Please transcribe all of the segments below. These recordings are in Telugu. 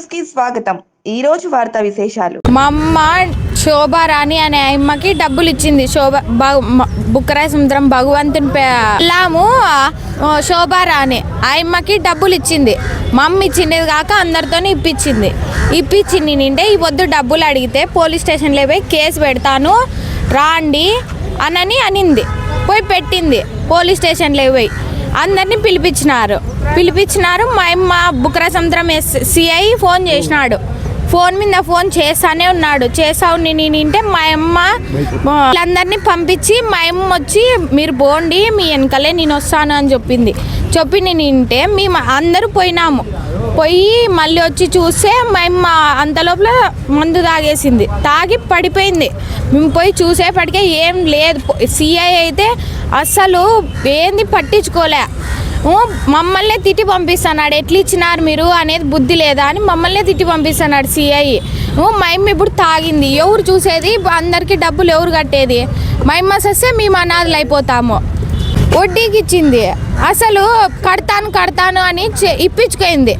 న్యూస్కి స్వాగతం. ఈ రోజు వార్తా విశేషాలు. మా అమ్మ శోభారాణి అనే అమ్మకి డబ్బులు ఇచ్చింది. శోభ బుక్కరాయ సముద్రం భగవంతుని పే- శోభారాణి ఆ అమ్మకి డబ్బులు ఇచ్చింది. మా అమ్మ కాక అందరితో ఇప్పించింది ఇప్పించింది నింటే ఈ పొద్దు డబ్బులు అడిగితే పోలీస్ స్టేషన్లో పోయి కేసు పెడతాను రాండి అనని అనింది. పోయి పెట్టింది. పోలీస్ స్టేషన్లో పోయి అందరినీ పిలిపించినారు. పిలిపించినారు. మా బుక్ర సముద్రం ఎస్ సిఐ ఫోన్ చేసినాడు. ఫోన్ మీద ఫోన్ చేస్తానే ఉన్నాడు. చేసావు నేను నింటే మా అమ్మ వాళ్ళందరినీ పంపించి మా అమ్మ వచ్చి మీరు పోండి మీ వెనకలే నేను వస్తాను అని చెప్పింది. చెప్పి నేను వింటే మేము అందరూ పోయినాము. పోయి మళ్ళీ వచ్చి చూస్తే మా అమ్మ అంత లోపల మందు తాగేసింది. తాగి పడిపోయింది. మేము పోయి చూసేపటికే ఏం లేదు. సిఐ అయితే అస్సలు ఏంది పట్టించుకోలే. మమ్మల్నే తిట్టి పంపిస్తున్నాడు ఎట్లా ఇచ్చినారు మీరు అనేది బుద్ధి లేదా అని మమ్మల్నే తిట్టి పంపిస్తున్నాడు సిఐ మా ఇప్పుడు తాగింది. ఎవరు చూసేది? అందరికీ డబ్బులు ఎవరు కట్టేది? మైమ్మ సస్తే మేము అనాథలు అయిపోతాము. వడ్డీకి ఇచ్చింది అసలు కడతాను కడతాను అని ఇప్పించుకుంది.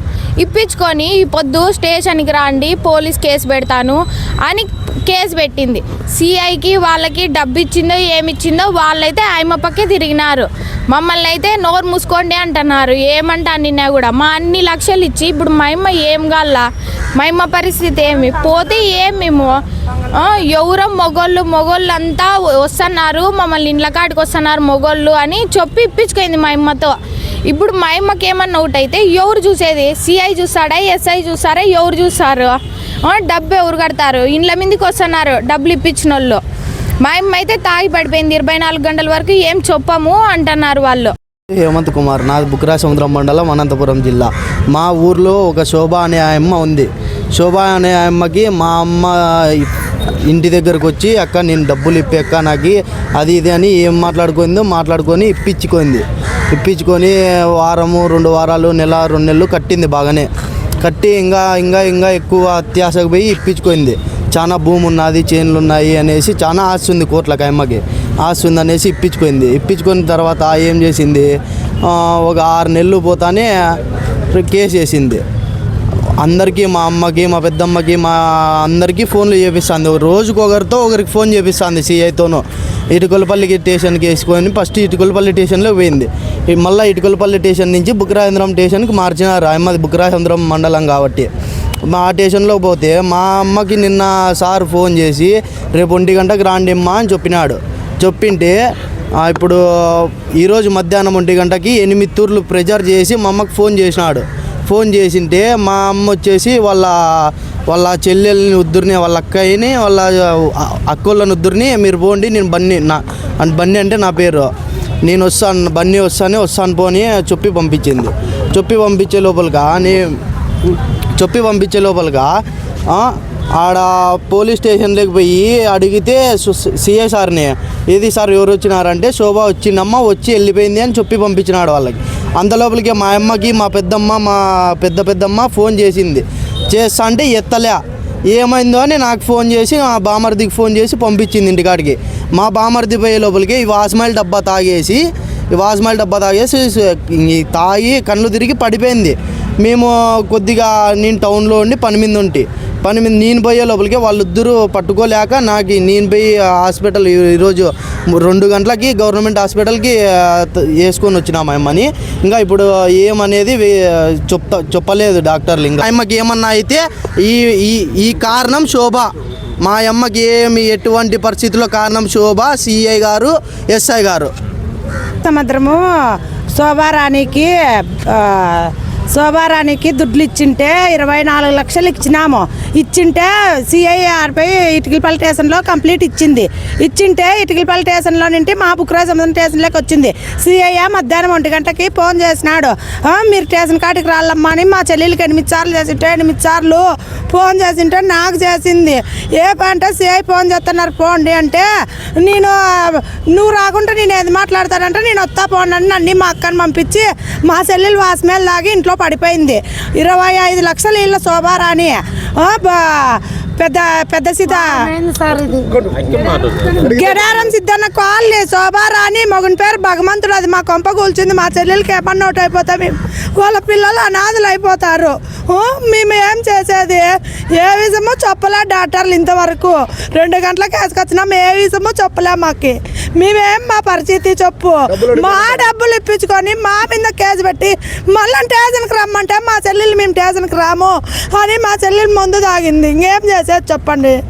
ఇప్పించుకొని ఈ పొద్దు స్టేషన్కి రండి పోలీస్ కేసు పెడతాను అని కేసు పెట్టింది. సిఐకి వాళ్ళకి డబ్బు ఇచ్చిందో ఏమిచ్చిందో వాళ్ళైతే ఆయమ్మ పక్కే తిరిగినారు. మమ్మల్ని అయితే నోరు మూసుకోండి అంటున్నారు. ఏమంటా నిన్న కూడా? మా అన్ని లక్షలు ఇచ్చి ఇప్పుడు మా అమ్మ ఏం కాల్లా మా అమ్మ పరిస్థితి ఏమి? పోతే ఏం మేము? ఎవరో మొగోళ్ళు మొగోళ్ళు అంతా వస్తున్నారు మమ్మల్ని ఇండ్ల కాడికి వస్తున్నారు మొగోళ్ళు అని చెప్పి ఇప్పించుకుంది మా అమ్మతో. ఇప్పుడు మా అమ్మకి ఏమన్నా ఒకటి అయితే ఎవరు చూసేది? సిఐ చూస్తాడా? ఎస్ఐ చూస్తారా? ఎవరు చూస్తారు? డబ్బు ఎవరు కడతారు? ఇండ్ల మీదకి వస్తున్నారు డబ్బులు ఇప్పించిన వాళ్ళు మా అమ్మ అయితే తాగి పడిపోయింది ఇరవై నాలుగు గంటల వరకు ఏం చెప్పము అంటున్నారు వాళ్ళు. హేమంత్ కుమార్ నాది బుక్రా సముద్రం మండలం అనంతపురం జిల్లా. మా ఊర్లో ఒక శోభ అనే అమ్మ ఉంది. శోభ అనే అమ్మకి మా అమ్మ ఇంటి దగ్గరకు వచ్చి అక్క నేను డబ్బులు ఇప్పి అక్క నాకు అది ఇది అని ఏం మాట్లాడుకుందో మాట్లాడుకొని ఇప్పించుకుంది. ఇప్పించుకొని వారము రెండు వారాలు నెల రెండు నెలలు కట్టింది బాగానే. కట్టి ఇంకా ఇంకా ఇంకా ఎక్కువ అత్యాశకు పోయి ఇప్పించుకుంది. చాలా భూమి ఉన్నది చేనులు ఉన్నాయి అనేసి చాలా ఆశ ఉంది కోట్లకి అమ్మకి. ఆశ ఉంది అనేసి ఇప్పించుకుంది. ఇప్పించుకున్న తర్వాత ఏం చేసింది? ఒక ఆరు నెలలు పోతానే కేసు వేసింది. అందరికీ మా అమ్మకి మా పెద్దమ్మకి మా అందరికీ ఫోన్లు చేపిస్తుంది. రోజుకు ఒకరితో ఒకరికి ఫోన్ చేపిస్తుంది సిఐతోనూ. ఇటుకలపల్లికి స్టేషన్కి వేసుకొని ఫస్ట్ ఇటుకలపల్లి స్టేషన్లో పోయింది. మళ్ళీ ఇటుకలపల్లి స్టేషన్ నుంచి బుక్రాయంద్రం స్టేషన్కి మార్చినారు అమ్మది బుక్రాయంద్రం మండలం కాబట్టి. మా స్టేషన్లో పోతే మా అమ్మకి నిన్న సార్ ఫోన్ చేసి రేపు ఒంటి గంటకు రాండిమ్మా అని చెప్పినాడు. చెప్పింటే ఇప్పుడు ఈరోజు మధ్యాహ్నం ఒంటి గంటకి ఎనిమిది తూర్లు ప్రెజర్ చేసి మా అమ్మకి ఫోన్ చేసినాడు. ఫోన్ చేసింటే మా అమ్మ వచ్చేసి వాళ్ళ వాళ్ళ చెల్లెల్ని ఉద్దురిని వాళ్ళ అక్కయ్యని వాళ్ళ అక్కోళ్ళని ఉద్దురిని మీరు పోండి నేను బన్నీ నా అన్- బన్నీ అంటే నా పేరు. నేను వస్తాను బన్నీ వస్తానే వస్తాను పోని చెప్పి పంపించింది. చెప్పి పంపించే లోపలగా నే చెప్పి పంపించే లోపలగా ఆడ పోలీస్ స్టేషన్లోకి పోయి అడిగితే సీఏ సార్ని ఏది సార్ ఎవరు వచ్చినారంటే శోభ వచ్చిందమ్మ వచ్చి వెళ్ళిపోయింది అని చెప్పి పంపించినాడు వాళ్ళకి. అంతలోపలికి మా అమ్మకి మా పెద్దమ్మ మా పెద్ద పెద్దమ్మ ఫోన్ చేసింది. చేస్తా అంటే ఎత్తలే. ఏమైందో అని నాకు ఫోన్ చేసి మా బామర్దికి ఫోన్ చేసి పంపించింది ఇంటికాడికి. మా బామర్ది పోయే లోపలికి ఈ వాస్మాయిల్ డబ్బా తాగేసి ఈ వాస్మాయిల్ డబ్బా తాగేసి తాగి కళ్ళు తిరిగి పడిపోయింది. మేము కొద్దిగా నేను టౌన్లో ఉండి పని మీద ఉంటే. పని మీద నేను పోయే లోపలికి వాళ్ళిద్దరూ పట్టుకోలేక నాకు నేను పోయి హాస్పిటల్ ఈరోజు రెండు గంటలకి గవర్నమెంట్ హాస్పిటల్కి వేసుకొని వచ్చినా మా అమ్మని. ఇంకా ఇప్పుడు ఏమనేది చెప్తా చెప్పలేదు డాక్టర్లు ఇంకా. అమ్మకి ఏమన్నా అయితే ఈ ఈ ఈ కారణం శోభ. మా అమ్మకి ఏమి ఎటువంటి పరిస్థితుల్లో కారణం శోభ? సిఐ గారు ఎస్ఐ గారు. సముద్రము శోభారాణికి శోభారానికి దుడ్లు ఇచ్చింటే ఇరవై నాలుగు లక్షలు ఇచ్చినాము. ఇచ్చింటే సిఐఆర్పై ఇటుకలపల్లి స్టేషన్లో కంప్లీట్ ఇచ్చింది. ఇచ్చింటే ఇటుకలపల్లి స్టేషన్లో నుండి మా బుక్రా సముద్రం స్టేషన్లోకి వచ్చింది. సిఐఏ మధ్యాహ్నం ఒంటి గంటకి ఫోన్ చేసినాడు. మీరు స్టేషన్ కాటికి రాళ్ళమ్మా అని మా చెల్లెలకి ఎనిమిది సార్లు చేసింటే ఎనిమిది సార్లు ఫోన్ చేసింటే నాకు చేసింది. ఏ పంట సిఐ ఫోన్ చేస్తున్నారు పోండి అంటే నేను నువ్వు రాకుండా నేను ఏది మాట్లాడతానంటే నేను వస్తా పోండి అని నన్ను మా అక్కని పంపించి మా చెల్లెలు వాసమేలు లాగి ఇంట్లో పడిపోయింది. ఇరవై ఐదు లక్షలు ఇళ్ళ శోభారాణి. బా- పెద్ద పెద్ద సీత. గెడారం సిద్ధన్న కాలనీ శోభారాణి మగన్ పేరు భగవంతుడు. అది మా కొంప కూల్చింది మా చెల్లెలకి ఏమన్నా ఒకటి అయిపోతాం వాళ్ళ పిల్లలు అనాథలు అయిపోతారు. మేము ఏం చేసేది? ఏ విషమో చెప్పలే డాక్టర్లు ఇంతవరకు. రెండు గంటలకు వేసుకొచ్చినాం ఏ విషమో చెప్పలే మాకి. మేమేం మా పరిస్థితి చెప్పు? మా డబ్బులు ఇప్పించుకొని మా మీద కేసు పెట్టి మళ్ళీ స్టేషన్కి రమ్మంటే మా చెల్లెలు మేము స్టేషన్కి రాము అని మా చెల్లెలు మందు తాగింది. ఇంకేం చేసేది? చెప్పండి.